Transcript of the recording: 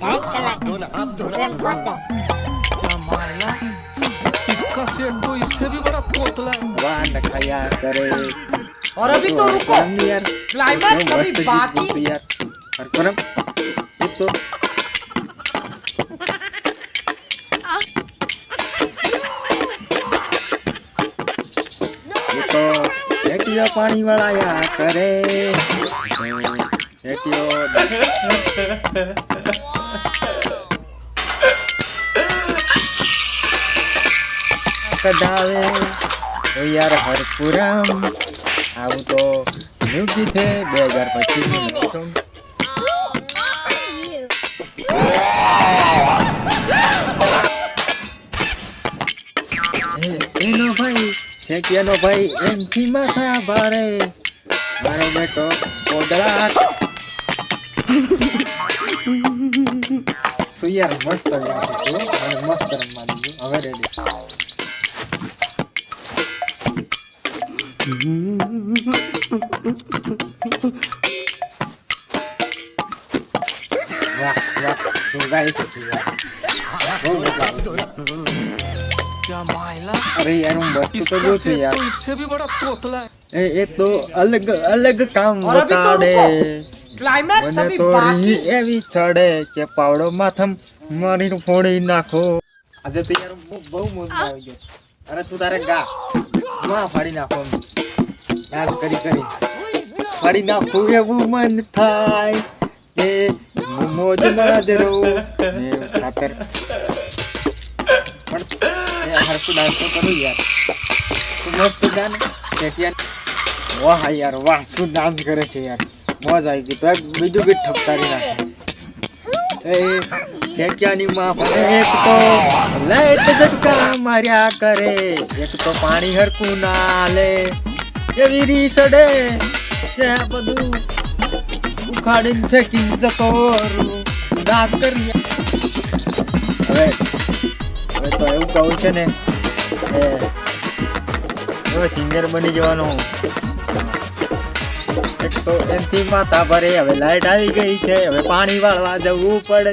ढाई कलाक प्रेम करते क्या मायला इसका सेट तो इससे भी बड़ा तोतला है वाह न खाया करे और अभी तो रुको गरम यार क्लाइमैक्स जो अभी मस्त बाकी चीज थी यार और गरम ये तो ये तो એકલો પાણી વાળા કરે એકલો કઢાવે. તો યાર હરપુરમ. આવું તો મ્યુઝિક છે, બે હજાર પચીસનું નવું એનો ભાઈ શેકિયાનો ભાઈ, એમથી માથા ભારે. મારો બેટો કોડળા શું યાર મસ્ત લાગે છે મને મસ્ત રમવા દીધું હવે રેડી વાહ વાહ શું ગાય છે તું યાર. બહુ મજા આવી. क्या मायला અરે યાર હું વસ્તુ તો इसका જોઉં છું सेट યાર तो इससे भी बड़ा तोतला है એ એ તો અલગ અલગ કામ और अभी तो બતાડે रुको। क्लाइमैक्स મને अभी તો बाकी બાકી એવી ચડે કે પાવડો માથમ મારીને ફોડી નાખો. આજે તો યાર બહુ બહુ મોજ આવી ગયો અરે તું તારે ગા. માં ફાડી નાખો એમ. કરી કરી. ફાડી નાખું એવું મન થાય કે મોજ મોજમાં જ રહું. ને ખાતર. પણ એ હરખું ડાન્સ કરું યાર. તું મસ્ત ગાને. વાહ યાર વાહ. શું ડાન્સ કરે છે યાર. મોજ આવી ગઈ. તો બીજું ગીત ઠપકારી નાખે એ શેઠિયાની માં પણ એક તો લાઈટ ઝટકા માર્યા કરે. એક તો પાણી હરકું ના લે. એવી રી સડે કે બધું ઉખાડીને ફેંકી જતો. ડાન્સ કરી હવે તો એવું કહું છે ને હવે સિંગર બની જવાનું. એક તો એનથી માથા ભરે, હવે લાઈટ આવી ગઈ છે, હવે પાણી વાળવા જવું પડે